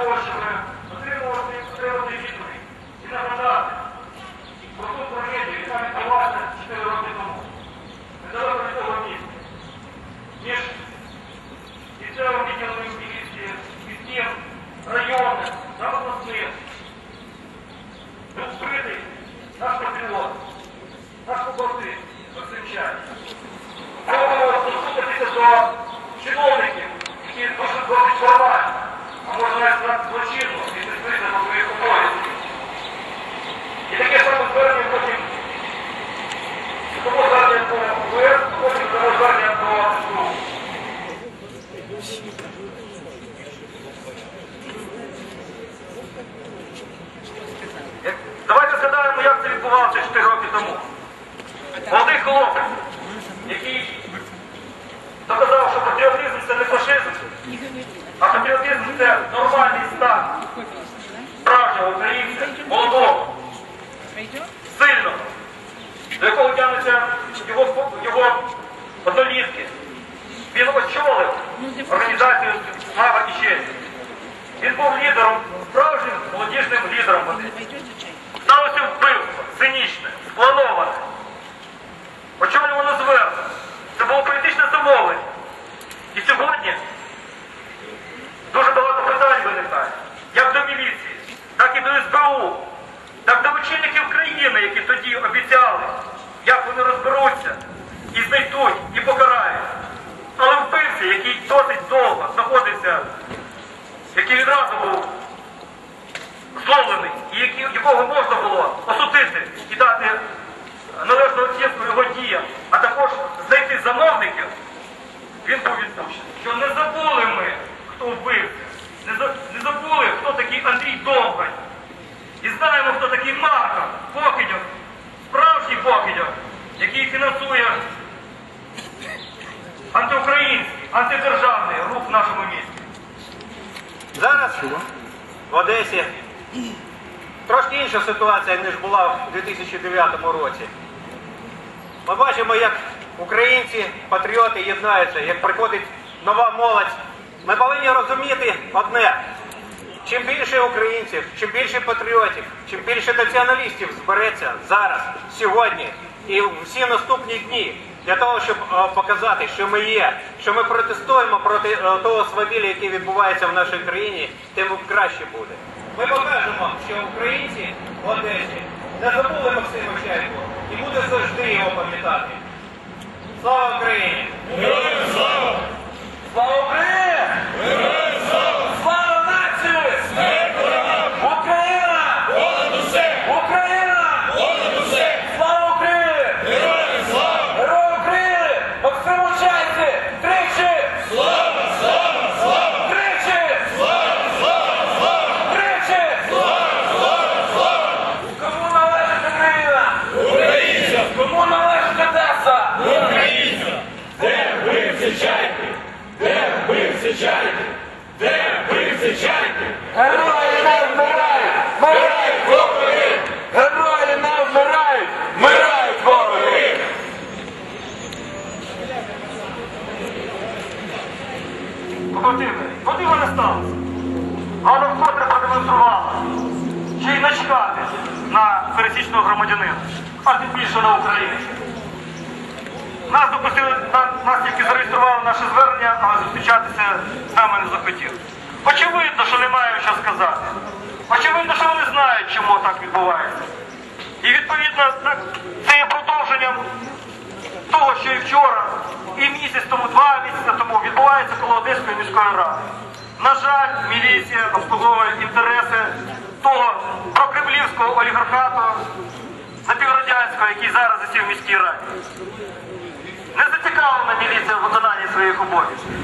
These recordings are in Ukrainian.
force хлопець, який доказав, що патріотизм це не фашизм, а патріотизм це нормальний стан справжнього українця, молодого, сильного, до якого тягнуться його, його однолітки. Він очолив організацію «Слава і честь». Він був лідером, справжнім молодіжним лідером. Сталося вбивство, цинічне, сплановане. Очолювано зверху. Це було політичне замовлення. І сьогодні дуже багато питань виникає. Як до міліції, так і до СБУ, так до очільників країни, які тоді обіцяли, як вони розберуться і знайдуть, і покарають. Але вбивця, який досить довго знаходився, який відразу був зловлений, якого можна було осудити і дати належну оцінку його діям, а також знайти замовників, він був відпущений. Що не забули ми, хто вбивця, не, забули, хто такий Андрій Довгань. І знаємо, хто такий Марко Покидьов, справжній Покидьов, який фінансує антиукраїнський, антидержавний рух в нашому місті. Зараз в Одесі інша ситуація, ніж була в 2009 році. Ми бачимо, як українці, патріоти єднаються, як приходить нова молодь. Ми повинні розуміти одне. Чим більше українців, чим більше патріотів, чим більше націоналістів збереться зараз, сьогодні і всі наступні дні для того, щоб е, показати, що ми є, що ми протестуємо проти е, того свавілля, яке відбувається в нашій країні, тим краще буде. Ми покажемо, що українці в Одесі не забули Максима Чайку і буде завжди його пам'ятати. Слава Україні! Слава Україні! З нами не захотіли. Очевидно, що немає що сказати. Очевидно, що вони знають, чому так відбувається. І відповідно це є продовженням того, що і вчора, і місяць тому, два місяці тому відбувається коло Одеської міської ради. На жаль, міліція обслуговує інтереси того прокремлівського олігархату напіврадянського, який зараз засів в міській раді. Не зацікавлена міліція в виконанні своїх обов'язків.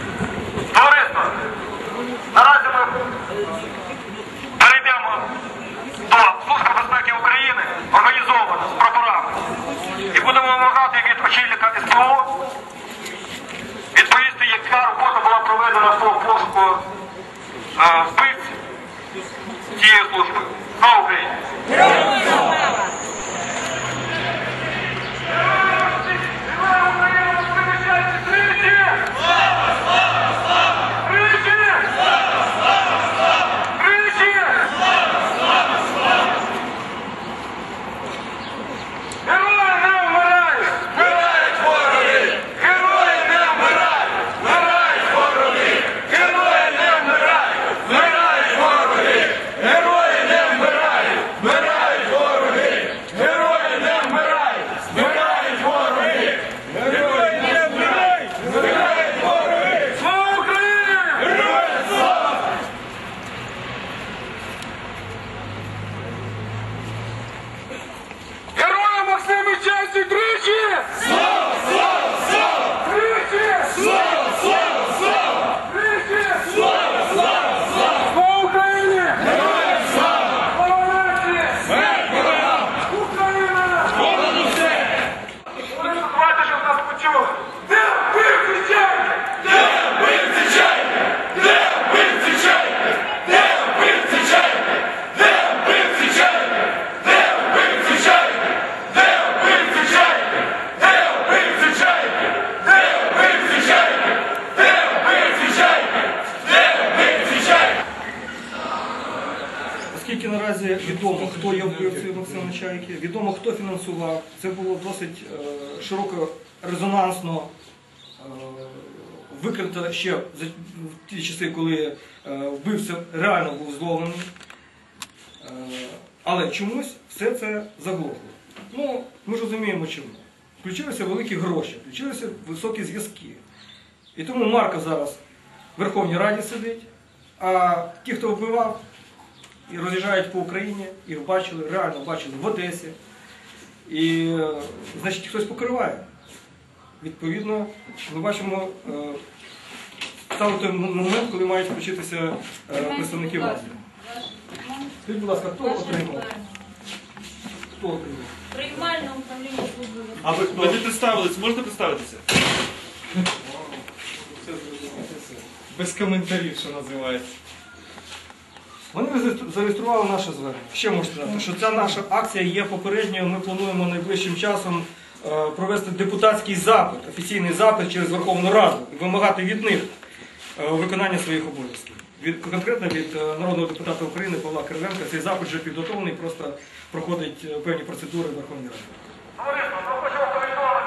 Широко резонансно е, ще в ті часи, коли е, вбивця реально був зловлений. Е, але чомусь все це заглохло. Ну, ми ж розуміємо чому. Включилися великі гроші, включилися високі зв'язки. І тому Марко зараз в Верховній Раді сидить, а ті, хто вбивав, і роз'їжджають по Україні, їх бачили, реально бачили в Одесі. І, е, значить, хтось покриває. Відповідно, ми бачимо, е, той момент, коли мають включитися е, представники влади. Скажіть, будь ласка, хто отримав? Хто отримав? Приймальне управління служби А ви хто? Ви не представились, можете представитися? Без коментарів, що називається. Вони зареєстрували наше звернення. Ще можу сказати, що ця наша акція є попередньою. Ми плануємо найближчим часом е, провести депутатський запит, офіційний запит через Верховну Раду і вимагати від них е, виконання своїх обов'язків. Від, конкретно від е, народного депутата України Павла Кириленка цей запит вже підготовлений, просто проходить певні процедури в Верховній Раді. Товариство, ми хочемо повідомити,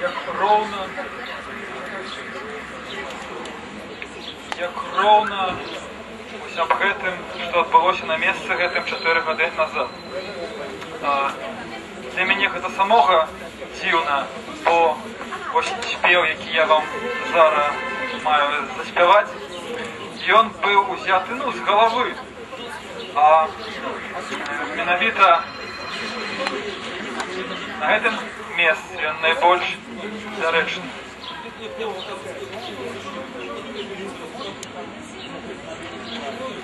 як ровно, як ровно ось об гэтым, што адбылося на месцы гэтым 4 гады назад. А, для мяне гэта самога дзіўна, бо ось спеў, які я вам зараз маю заспяваць, ён быў узяты ну, з галавы. А э, менавіта на гэтым месцы ён найбольш дарэчны. На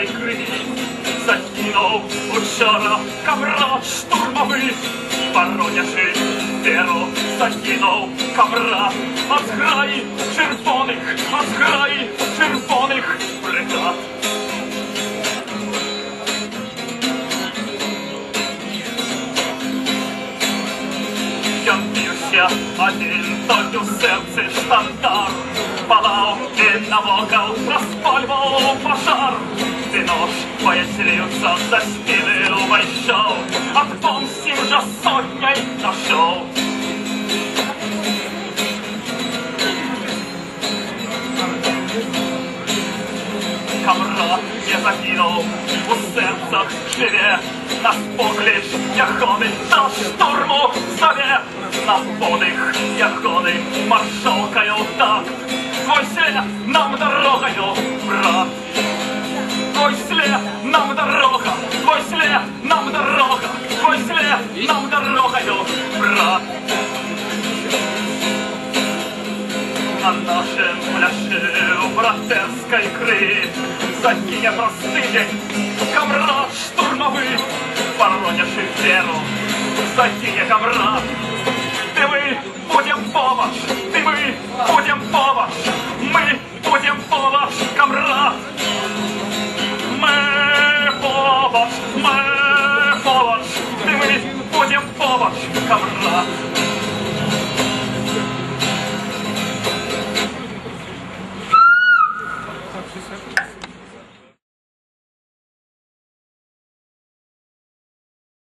Братерській криві Загинув учора камрад штурмовий. Боронячи віру загинув камрад От зграї червоних, от зграї червоних бригад. Я б'юся один, той у серці штандар. Палав і навокал розпалював пожар нож поясрівся за спини увайшов А помсті вже сотня й нашов Камрад не загинув, у серцях живе, нас поклич яхони до штурму зове, нас подих яхони маршалкою так, твой след нам дорогою, брат. нам дорога, после нам дорога, после нам дорога, дорогою, брат. На нашем пляже у братерской кры Закинет простыни камрад штурмовый Пороняши веру, закинет камрад ты мы будем помощь.